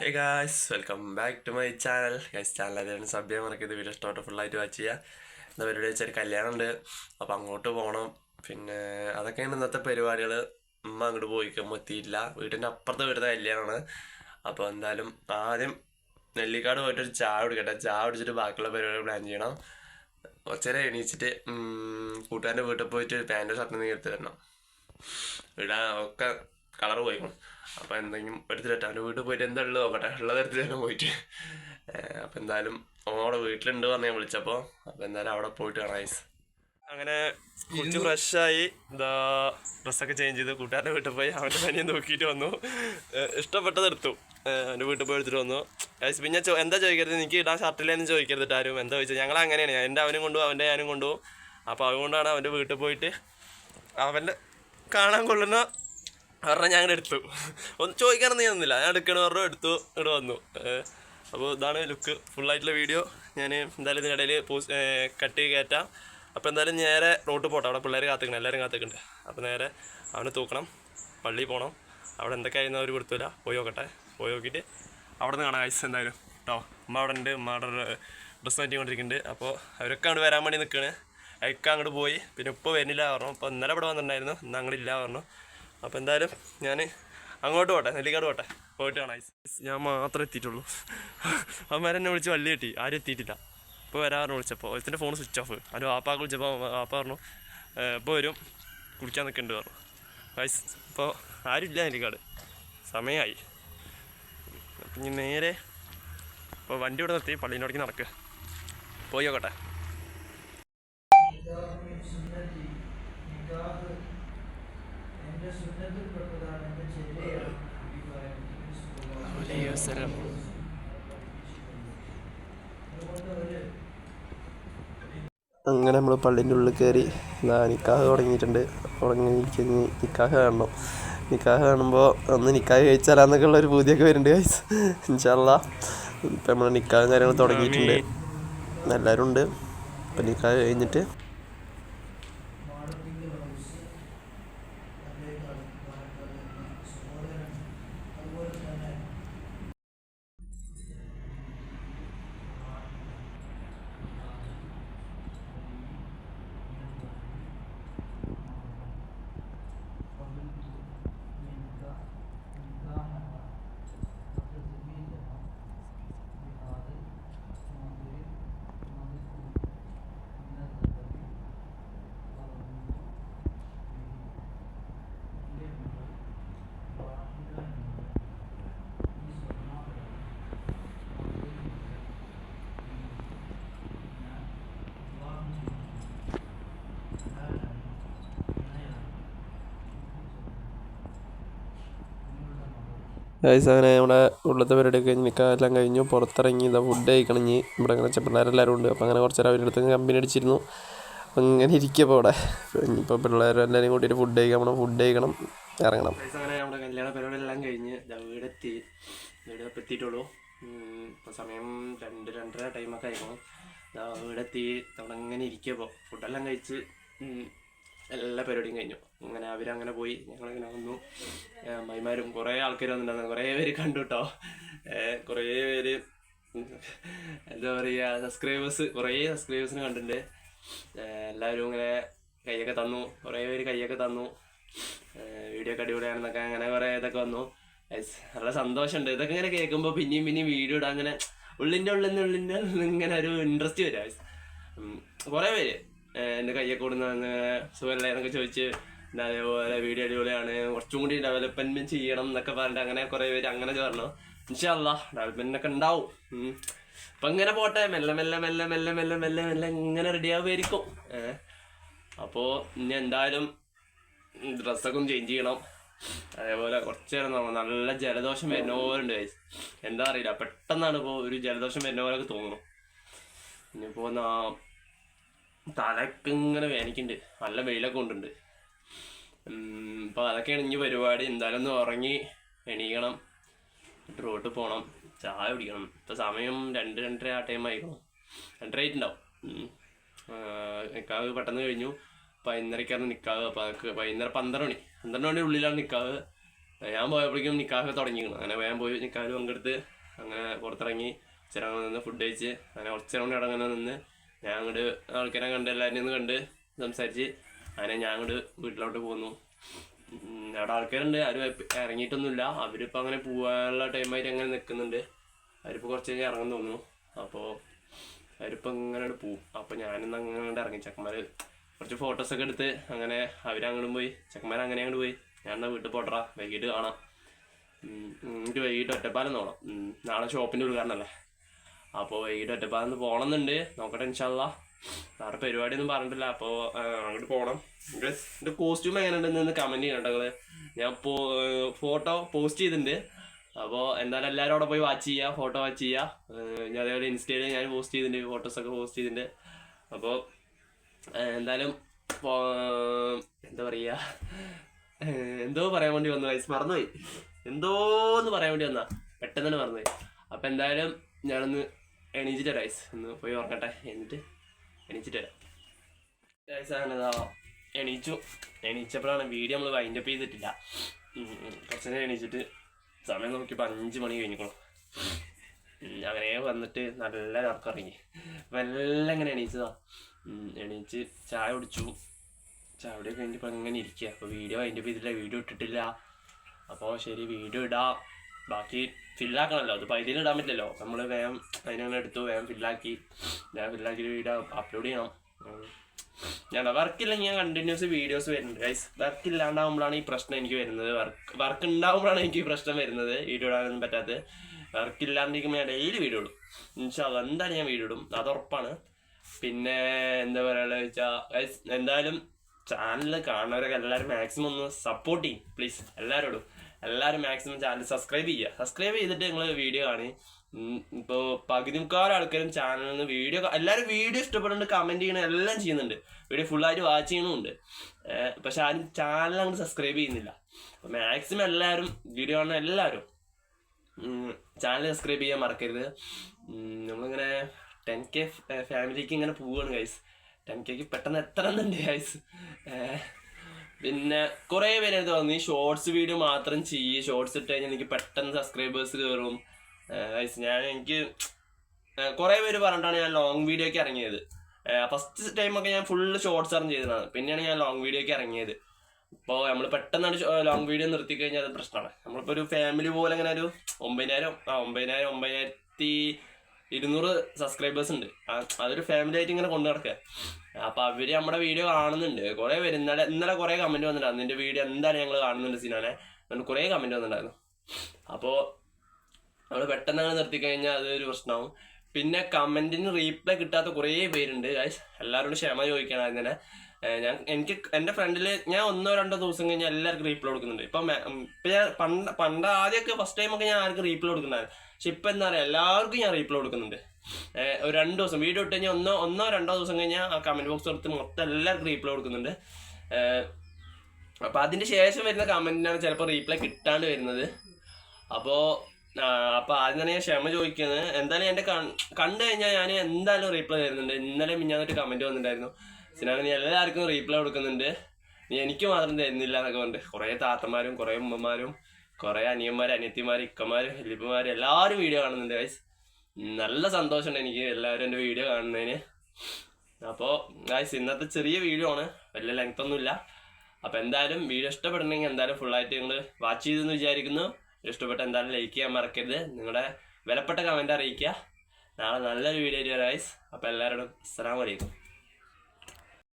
Hey guys welcome back to my channel guys channel അതിന് സഭ്യം മറക്കരുത്. വീഡിയോ ഇഷ്ടമായിട്ട് ഫുള്ളായിട്ട് വാച്ച് ചെയ്യുക എന്താ പരിപാടി വെച്ചാൽ കല്യാണം ഉണ്ട് അപ്പോൾ അങ്ങോട്ട് പോകണം പിന്നെ അതൊക്കെയാണ് ഇന്നത്തെ പരിപാടികൾ ഉമ്മ അങ്ങോട്ട് പോയിക്കുമ്പോൾ എത്തിയില്ല വീട്ടിന്റെ അപ്പുറത്തെ വീട്ടിലെ കല്യാണമാണ്. അപ്പോൾ എന്തായാലും ആദ്യം നെല്ലിക്കാട് പോയിട്ട് ഒരു ചായ കുടിക്കട്ടെ. ചായ കുടിച്ചിട്ട് ബാക്കിയുള്ള പരിപാടി പ്ലാൻ ചെയ്യണം. കുറച്ചേരം എണീച്ചിട്ട് കൂട്ടുകാരന്റെ വീട്ടിൽ പോയിട്ട് പാന്റ് ഷർട്ട് നീ എടുത്ത് തരണം ഇടാൻ ഒക്കെ കളർ പോയിക്കണം. അപ്പോൾ എന്തെങ്കിലും ഒരു അവന്റെ വീട്ടിൽ പോയിട്ട് എന്താ ഉള്ളത് നോക്കട്ടെ ഉള്ള തരത്തിൽ തന്നെ പോയിട്ട് അപ്പം എന്തായാലും ഓടെ വീട്ടിലുണ്ട് പറഞ്ഞ് ഞാൻ വിളിച്ചപ്പോൾ അപ്പോൾ എന്തായാലും അവിടെ പോയിട്ട് കാണാം ഐസ് അങ്ങനെ കുളിച്ച് ഫ്രഷായി എന്താ ഡ്രസ്സൊക്കെ ചേഞ്ച് ചെയ്ത് കൂട്ടുകാരന്റെ വീട്ടിൽ പോയി. അവന്റെ പനിയെ നോക്കിയിട്ട് വന്നു. ഇഷ്ടപ്പെട്ടത് എടുത്തു. എന്റെ അവന്റെ വീട്ടിൽ പോയി എടുത്തിട്ട് വന്നു. ഗൈസ് പിന്നെ ചോ- എന്താ ചോദിക്കരുത്? എനിക്ക് ഇടാൻ ഷർട്ടിലേന്ന് ചോദിക്കരുത് ആരും. എന്താ ചോദിച്ചത്? ഞങ്ങൾ അങ്ങനെയാണ്. എന്റെ അവനും കൊണ്ടുപോകും അവന്റെ ഞാനും കൊണ്ടുപോകും. അപ്പോൾ അതുകൊണ്ടാണ് അവന്റെ വീട്ടിൽ പോയിട്ട് അവന്റെ കാണാൻ കൊള്ളുന്ന ഒരെണ്ണം ഞാൻ എടുത്തു. ഒന്ന് ചോദിക്കാനൊന്നും ഞാൻ നിന്നില്ല. ഞാൻ എടുക്കണ പറഞ്ഞു എടുത്തു ഇവിടെ വന്നു. അപ്പോൾ ഇതാണ് ലുക്ക് ഫുള്ളായിട്ടുള്ള വീഡിയോ ഞാൻ എന്തായാലും ഇതിനിടയിൽ പോസ്റ്റ് കട്ട് കയറ്റാം. അപ്പോൾ എന്തായാലും നേരെ റോട്ട് പോട്ടെ. അവിടെ പിള്ളേർ കാത്തിക്കണം എല്ലാവരും കാത്തിക്കുന്നുണ്ട് അപ്പോൾ നേരെ അവനെ തൂക്കണം പള്ളിയിൽ പോകണം അവിടെ എന്തൊക്കെ ആയിരുന്നു അവർ കൊടുത്തില്ല പോയി നോക്കട്ടെ. പോയി നോക്കിയിട്ട് അവിടെ നിന്ന് കാണാം ഐസ് എന്തായാലും കേട്ടോ ഉമ്മ അവിടെ ഉണ്ട് ഉമ്മയുടെ ഡ്രസ്സ് മാറ്റിക്കൊണ്ടിരിക്കുന്നുണ്ട് അപ്പോൾ അവരൊക്കെ അങ്ങോട്ട് വരാൻ വേണ്ടി നിൽക്കുകയാണ് അയക്ക അങ്ങോട്ട് പോയി. പിന്നെ ഇപ്പോൾ വരുന്നില്ല പറഞ്ഞു. അപ്പോൾ ഇന്നലെ ഇവിടെ വന്നിട്ടുണ്ടായിരുന്നു. ഇന്ന് അങ്ങോട്ടില്ല പറഞ്ഞു. അപ്പോൾ എന്തായാലും ഞാൻ അങ്ങോട്ട് പോട്ടെ നെല്ലിക്കാട് പോട്ടെ. പോയിട്ട് കാണാം. ഞാൻ മാത്രമേ എത്തിയിട്ടുള്ളൂ. അവന്മാരെ എന്നെ വിളിച്ച് വള്ളി കിട്ടി. ആരും എത്തിയിട്ടില്ല. ഇപ്പോൾ വരാറുണ്ട് വിളിച്ചപ്പോൾ ഒരുത്തിന്റെ ഫോൺ സ്വിച്ച് ഓഫ് അത് വാപ്പാക്ക് വിളിച്ചപ്പോൾ വാപ്പ പറഞ്ഞു ഇപ്പോൾ വരും. കുളിക്കാൻ നിൽക്കുന്നുണ്ട് പറഞ്ഞു. ഐസ് ഇപ്പോൾ ആരുമില്ല നെല്ലിക്കാട്. സമയമായി. അപ്പം ഇനി നേരെ ഇപ്പോൾ വണ്ടി ഇവിടെ നിർത്തി പള്ളീന്റെ ഇടയ്ക്ക് നടക്കുക പോയി നോക്കട്ടെ. അങ്ങനെ നമ്മൾ പള്ളിന്റെ ഉള്ളിൽ കയറി ഇതാ നിക്കാഹ് തുടങ്ങിയിട്ടുണ്ട്. തുടങ്ങി ഇരിക്കുന്നു നിക്കാഹ് കാണണം. നിക്കാഹ് കാണുമ്പോൾ ഒന്ന് നിക്കാഹ് കഴിച്ചാലാന്നൊക്കെ ഉള്ള ഒരു പൂതിയൊക്കെ വരുന്നുണ്ട് ഗൈസ് ഇൻഷാല്ല ഇപ്പം നമ്മൾ നിക്കാഹും കാര്യങ്ങൾ തുടങ്ങിയിട്ടുണ്ട്. എല്ലാവരും ഉണ്ട്. അപ്പം നിക്കാഹ് കഴിഞ്ഞിട്ട് ഗൈസ് അങ്ങനെ നമ്മുടെ ഉള്ളത്തെ പരിപാടി കഴിഞ്ഞ് നിൽക്കാമെല്ലാം കഴിഞ്ഞു. പുറത്തിറങ്ങി ഇതാ ഫുഡ് കഴിക്കണം ഇനി. ഇവിടെ അങ്ങനെ ചെപ്പിള്ളേരെല്ലാവരും ഉണ്ട്. അപ്പോൾ അങ്ങനെ കുറച്ച് അവരുടെ അടുത്ത് കമ്പനി അടിച്ചിരുന്നു. അപ്പം ഇങ്ങനെ അവിടെ. ഇപ്പോൾ പിള്ളേരെല്ലാവരും കൂട്ടിയിട്ട് ഫുഡ് കഴിക്കാൻ പോകണം ഫുഡ് കഴിക്കണം. ഇറങ്ങണം. അങ്ങനെ നമ്മുടെ കല്യാണ പരിപാടി എല്ലാം കഴിഞ്ഞ് വീടെത്തി. വീട് എത്തിയിട്ടുള്ളൂ ഇപ്പോൾ സമയം രണ്ട് രണ്ടര ടൈമൊക്കെ ആയിരുന്നു വീടെത്തി. അവിടെ അങ്ങനെ ഇരിക്കുക ഇപ്പോൾ ഫുഡെല്ലാം കഴിച്ച് എല്ലാ പരിപാടിയും കഴിഞ്ഞു. അങ്ങനെ അവരങ്ങനെ പോയി. ഞങ്ങളിങ്ങനെ വന്നു. ഏ, അമ്മായിമാരും കുറേ ആൾക്കാർ വന്നിട്ടുണ്ടായിരുന്നു. കുറേ പേര് കണ്ടു കേട്ടോ കുറേ പേര് എന്താ പറയുക സബ്സ്ക്രൈബേഴ്സ് കുറേ സബ്സ്ക്രൈബേഴ്സിന് കണ്ടിട്ടുണ്ട്. എല്ലാവരും ഇങ്ങനെ കൈയൊക്കെ തന്നു. കുറേ പേര് കൈയൊക്കെ തന്നു. വീഡിയോ ഒക്കെ അടിപൊളിയാണെന്നൊക്കെ അങ്ങനെ കുറേ ഇതൊക്കെ വന്നു. നല്ല സന്തോഷമുണ്ട്. ഇതൊക്കെ ഇങ്ങനെ കേൾക്കുമ്പോൾ പിന്നെയും പിന്നെയും വീഡിയോ ഇടാൻ അങ്ങനെ ഉള്ളിന്റെ ഉള്ളിൽ ഉള്ളിന്റെ ഇങ്ങനെ ഒരു ഇൻട്രസ്റ്റ് വരും. കുറേ പേര്. എന്റെ കയ്യൊക്കെ കൊടുന്ന് സുഖമല്ലേ എന്നൊക്കെ ചോദിച്ച് അതേപോലെ വീഡിയോ അടിപൊളിയാണ് കുറച്ചും കൂടി ഡെവലപ്മെന്റ് ചെയ്യണം എന്നൊക്കെ പറഞ്ഞിട്ട് അങ്ങനെ കുറെ പേര് അങ്ങനെ പറഞ്ഞു ഇൻഷാല്ല ഡെവലപ്മെന്റ് ഒക്കെ ഉണ്ടാവും. അപ്പൊ ഇങ്ങനെ പോട്ടെ മെല്ലെ മെല്ലെ മെല്ലെ മെല്ലെ മെല്ലെ മെല്ലെ മെല്ലെ ഇങ്ങനെ റെഡി ആവുമായിരിക്കും. അപ്പോ ഇനി എന്തായാലും ഡ്രസ്സൊക്കെ ഒന്ന് ചേഞ്ച് ചെയ്യണം. അതേപോലെ കുറച്ച് നേരം നല്ല ജലദോഷം വരുന്ന പോലെ ഉണ്ട്. എന്താ അറിയില്ല പെട്ടെന്നാണ് ഇപ്പോൾ ഒരു ജലദോഷം വരുന്ന പോലെയൊക്കെ തോന്നുന്നു. ഇനിയിപ്പോൾ തലക്ക് ഇങ്ങനെ വേനിക്കുന്നുണ്ട് നല്ല വെയിലൊക്കെ കൊണ്ടുണ്ട്. അപ്പോൾ അതൊക്കെയാണ് ഇനി പരിപാടി. എന്തായാലും ഒന്ന് ഉറങ്ങി എണീക്കണം. റോട്ടിൽ പോകണം ചായ കുടിക്കണം. ഇപ്പോൾ സമയം രണ്ട് രണ്ടര ആ ടൈം ആയിക്കണം. രണ്ടര ആയിട്ടുണ്ടാവും. നിൽക്കാവ് പെട്ടെന്ന് കഴിഞ്ഞു. പതിനൊന്നരക്കാണ് നിൽക്കാവ് അപ്പോൾ അതൊക്കെ വൈകുന്നേരം പന്ത്രണ്ട് മണി. പന്ത്രണ്ട് മണി ഉള്ളിലാണ് നിൽക്കാവ് ഞാൻ പോയപ്പോഴേക്കും നിൽക്കാവ് തുടങ്ങിയിരുന്നു അങ്ങനെ വേഗം പോയി നിക്കാഹിൽ പങ്കെടുത്ത് അങ്ങനെ പുറത്തിറങ്ങി. ചില നിന്ന് ഫുഡ് കഴിച്ച്. അങ്ങനെ കുറച്ച് നേരം കൊണ്ട് നിന്ന്. ഞാൻ അങ്ങോട്ട് ആൾക്കാരെ കണ്ട് എല്ലാവരും ഒന്ന് കണ്ട് സംസാരിച്ച് അങ്ങനെ ഞാൻ അങ്ങോട്ട് വീട്ടിലോട്ട് പോന്നു. അവിടെ ആൾക്കാരുണ്ട്. ആരും ഇറങ്ങിയിട്ടൊന്നുമില്ല. അവരിപ്പോൾ അങ്ങനെ പോകാനുള്ള ടൈമായിട്ട് അങ്ങനെ നിൽക്കുന്നുണ്ട് അവരിപ്പോൾ കുറച്ച് കഴിഞ്ഞ് ഇറങ്ങും തോന്നുന്നു. അപ്പോൾ അവരിപ്പോൾ ഇങ്ങനെ പോവും. അപ്പോൾ ഞാനിന്ന് അങ്ങനെ ഇറങ്ങി. ചെക്കന്മാർ കുറച്ച് ഫോട്ടോസൊക്കെ എടുത്ത് അങ്ങനെ അവരങ്ങോട്ടും പോയി. ചെക്കന്മാർ അങ്ങനെ അങ്ങോട്ട് പോയി. ഞാൻ എന്നാൽ വീട്ടിൽ പോട്ടറാ വൈകിട്ട് കാണാം. എനിക്ക് വൈകിട്ട് ഒറ്റപ്പാലം തോന്നണം നാളെ ഷോപ്പിന്റെ ഉദ്ഘാടനമല്ലേ അപ്പോൾ വൈകിട്ട് ഒറ്റപ്പാലം പോകണമെന്നുണ്ട് നോക്കട്ടെ ഇൻഷാല്ല വേറെ പരിപാടിയൊന്നും പറഞ്ഞിട്ടില്ല. അപ്പോൾ അങ്ങോട്ട് പോകണം എന്റെ കോസ്റ്റ്യൂം എങ്ങനെയുണ്ടെന്ന് കമന്റ് ചെയ്യണം. ഞാൻ ഫോട്ടോ പോസ്റ്റ് ചെയ്തിട്ടുണ്ട് അപ്പോൾ എന്തായാലും എല്ലാവരും അവിടെ പോയി വാച്ച് ചെയ്യുക ഫോട്ടോ വാച്ച് ചെയ്യുക ഞാൻ അതേപോലെ ഇൻസ്റ്റയിൽ ഞാൻ പോസ്റ്റ് ചെയ്തിട്ടുണ്ട് ഫോട്ടോസൊക്കെ പോസ്റ്റ് ചെയ്തിട്ടുണ്ട് അപ്പോൾ എന്തായാലും എന്താ പറയുക എന്തോ പറയാൻ വേണ്ടി വന്നു വയസ്സ് മറന്നുപോയി. എന്തോന്ന് പറയാൻ വേണ്ടി വന്നാ? പെട്ടെന്ന് തന്നെ മറന്നുപോയി. അപ്പം എന്തായാലും ഞാനൊന്ന് എണീച്ചിട്ട് റൈസ് ഒന്ന് പോയി ഓർക്കട്ടെ എന്നിട്ട് എണീച്ചിട്ട് വരാം. ഗൈസ് അങ്ങനെ എണീച്ചു. എണീച്ചപ്പോഴാണ് വീഡിയോ നമ്മൾ വൈൻഡപ്പ് ചെയ്തിട്ടില്ല. ഉം, ഉം. കുറച്ച് നേരം എണീച്ചിട്ട് സമയം നോക്കിയപ്പോൾ അഞ്ച് മണി കഴിഞ്ഞിക്കണം. അങ്ങനെ വന്നിട്ട് നല്ല ഇറങ്ങിറങ്ങി മെല്ലെ ഇങ്ങനെ എണീച്ചതാ. എണീച്ച് ചായ കുടിച്ചു. ചായ കുടി കഴിഞ്ഞപ്പോൾ ഇങ്ങനെ ഇരിക്കുക അപ്പോൾ വീഡിയോ വൈൻഡപ്പ് ചെയ്തിട്ടില്ല വീഡിയോ ഇട്ടിട്ടില്ല. അപ്പോൾ ശരി വീഡിയോ ഇടാം. ബാക്കി ഫില്ലാക്കണമല്ലോ അത് പൈതിൽ ഇടാൻ പറ്റില്ലല്ലോ. നമ്മൾ വേഗം അതിനങ്ങനെ എടുത്തു വേഗം ഫില്ലാക്കി. ഞാൻ ഫില്ലാക്കി വീഡിയോ അപ്ലോഡ് ചെയ്യണം. ഞാൻ വർക്കില്ലെങ്കിൽ ഞാൻ കണ്ടിന്യൂസ് വീഡിയോസ് വരുന്നുണ്ട് ഗൈസ് വർക്ക് ഇല്ലാണ്ടാവുമ്പോഴാണ് ഈ പ്രശ്നം എനിക്ക് വരുന്നത്. വർക്ക് വർക്ക് ഉണ്ടാവുമ്പോഴാണ് എനിക്ക് ഈ പ്രശ്നം വരുന്നത്. വീഡിയോ ഇടാനൊന്നും പറ്റാത്തത്. വർക്ക് ഇല്ലാണ്ടിരിക്കുമ്പോൾ ഞാൻ ഡെയിലി വീഡിയോ ഇടും. ഇൻഷാല്ല എന്തായാലും ഞാൻ വീഡിയോ ഇടും. അത് ഉറപ്പാണ്. പിന്നെ എന്താ പറയുക വെച്ചാൽ ഗൈസ് എന്തായാലും ചാനൽ കാണുന്നവരൊക്കെ എല്ലാവരും മാക്സിമം ഒന്ന് സപ്പോർട്ട് ചെയ്യും. പ്ലീസ് എല്ലാവരോടും എല്ലാവരും മാക്സിമം ചാനൽ സബ്സ്ക്രൈബ് ചെയ്യുക. സബ്സ്ക്രൈബ് ചെയ്തിട്ട് നിങ്ങൾ വീഡിയോ കാണി ഇപ്പോൾ പകുതി മുക്കാലും ആൾക്കാരും ചാനലിൽ നിന്ന് വീഡിയോ എല്ലാവരും വീഡിയോ ഇഷ്ടപ്പെടുന്നുണ്ട് കമന്റ് ചെയ്യണം എല്ലാം ചെയ്യുന്നുണ്ട്. വീഡിയോ ഫുള്ളായിട്ട് വാച്ച് ചെയ്യണമുണ്ട് പക്ഷെ ആരും ചാനൽ അങ്ങോട്ട് സബ്സ്ക്രൈബ് ചെയ്യുന്നില്ല. അപ്പോൾ മാക്സിമം എല്ലാവരും വീഡിയോ കാണുന്ന എല്ലാവരും ചാനൽ സബ്സ്ക്രൈബ് ചെയ്യാൻ മറക്കരുത്. നമ്മളിങ്ങനെ ടെൻ കെ ഫാമിലിക്ക് ഇങ്ങനെ പോവുകയാണ് ഗൈസ് ടെൻ കെക്ക് പെട്ടെന്ന് എത്തണമെന്നുണ്ട് ഗൈസ് പിന്നെ കുറേ പേര് എടുത്ത് പറഞ്ഞു ഈ ഷോർട്സ് വീഡിയോ മാത്രം ചെയ്യ്. ഷോർട്സ് ഇട്ട് കഴിഞ്ഞാൽ എനിക്ക് പെട്ടെന്ന് സബ്സ്ക്രൈബേഴ്സ് കയറും ഞാൻ എനിക്ക് കുറേ പേര് പറഞ്ഞിട്ടാണ് ഞാൻ ലോങ് വീഡിയോക്ക് ഇറങ്ങിയത്. ഫസ്റ്റ് ടൈമൊക്കെ ഞാൻ ഫുള്ള് ഷോർട്സ് ആണ് ചെയ്തതാണ്. പിന്നെയാണ് ഞാൻ ലോങ് വീഡിയോക്ക് ഇറങ്ങിയത്. ഇപ്പോൾ നമ്മൾ പെട്ടെന്നാണ് ലോങ് വീഡിയോ നിർത്തി കഴിഞ്ഞാൽ അത് പ്രശ്നമാണ്. നമ്മളിപ്പോൾ ഒരു ഫാമിലി പോലെ അങ്ങനെ ഒരു ഒമ്പതിനായിരം ആ ഒമ്പതിനായിരം ഒമ്പതിനായിരത്തി ഇരുന്നൂറ് സബ്സ്ക്രൈബേഴ്സ് ഉണ്ട്. അതൊരു ഫാമിലി ആയിട്ട് ഇങ്ങനെ കൊണ്ടു നടക്കുക അപ്പൊ അവർ നമ്മുടെ വീഡിയോ കാണുന്നുണ്ട്. കുറെ പേര് ഇന്നലെ ഇന്നലെ കുറെ കമന്റ് വന്നിട്ടുണ്ടായിരുന്നു. നിന്റെ വീഡിയോ എന്താണ് ഞങ്ങൾ കാണുന്നുണ്ട് സിനാനെ? അങ്ങനെ കുറെ കമന്റ് വന്നിട്ടുണ്ടായിരുന്നു. അപ്പോൾ നമ്മൾ പെട്ടെന്ന് അങ്ങനെ നിർത്തി കഴിഞ്ഞാൽ അതൊരു പ്രശ്നമാവും പിന്നെ കമന്റിന് റീപ്ലൈ കിട്ടാത്ത കുറേ പേരുണ്ട്. ഗൈസ് എല്ലാവരോടും ക്ഷമ ചോദിക്കണം അതിനെ ഞാൻ എനിക്ക് എന്റെ ഫ്രണ്ടിൽ ഞാൻ ഒന്നോ രണ്ടോ ദിവസം കഴിഞ്ഞാൽ എല്ലാവർക്കും റീപ്ലൈ കൊടുക്കുന്നുണ്ട്. ഇപ്പം ഞാൻ പണ്ട് പണ്ട് ആദ്യമൊക്കെ ഫസ്റ്റ് ടൈമൊക്കെ ഞാൻ ആർക്കും റീപ്ലൈ കൊടുക്കുന്നുണ്ടായിരുന്നു. പക്ഷെ ഇപ്പം എന്താ എല്ലാവർക്കും ഞാൻ റീപ്ലൈ കൊടുക്കുന്നുണ്ട്. ഒരു രണ്ട് ദിവസം വീഡിയോ ഇട്ട് കഴിഞ്ഞാൽ ഒന്നോ ഒന്നോ രണ്ടോ ദിവസം കഴിഞ്ഞാൽ ആ കമന്റ് ബോക്സ് എടുത്ത് മൊത്തം എല്ലാവർക്കും റീപ്ലൈ കൊടുക്കുന്നുണ്ട്. അപ്പോൾ അതിന്റെ ശേഷം വരുന്ന കമന്റിനാണ് ചിലപ്പോൾ റീപ്ലൈ കിട്ടാണ്ട് വരുന്നത്. അപ്പോ അപ്പോൾ അപ്പൊ ആദ്യം തന്നെ ഞാൻ ക്ഷമ ചോദിക്കുന്നത് എന്തായാലും എന്റെ കണ്ടു കഴിഞ്ഞാൽ ഞാൻ എന്തായാലും റീപ്ലൈ തരുന്നുണ്ട്. ഇന്നലെ മിഞ്ഞാന്നിട്ട് കമന്റ് വന്നിട്ടുണ്ടായിരുന്നു. സിനാണ് നീ എല്ലാവർക്കും റീപ്ലൈ കൊടുക്കുന്നുണ്ട്. നീ എനിക്ക് മാത്രം തരുന്നില്ല എന്നൊക്കെ പറഞ്ഞിട്ട് കുറേ താത്തമാരും കുറേ ഉമ്മമാരും കുറേ അനിയന്മാര് അനിയത്തിമാര് ഇക്കമാര് ഹെലിപ്പുമാര് എല്ലാവരും വീഡിയോ കാണുന്നുണ്ട് ഗൈസ് നല്ല സന്തോഷമുണ്ട് എനിക്ക് എല്ലാവരും എന്റെ വീഡിയോ കാണുന്നതിന്. അപ്പോൾ ഗൈസ് ഇന്നത്തെ ചെറിയ വീഡിയോ ആണ്. വലിയ ലെങ്ത് ഒന്നുമില്ല. അപ്പോൾ എന്തായാലും വീഡിയോ ഇഷ്ടപ്പെടണമെങ്കിൽ എന്തായാലും ഫുള്ളായിട്ട് നിങ്ങൾ വാച്ച് ചെയ്തെന്ന് വിചാരിക്കുന്നു. ഇഷ്ടപ്പെട്ട എന്തായാലും ലൈക്ക് ചെയ്യാൻ മറക്കരുത്. നിങ്ങളുടെ വിലപ്പെട്ട കമന്റ് അറിയിക്കുക. നാളെ നല്ലൊരു വീഡിയോ ഗൈസ് അപ്പോൾ എല്ലാവരോടും അസ്സലാമു അലൈക്കും.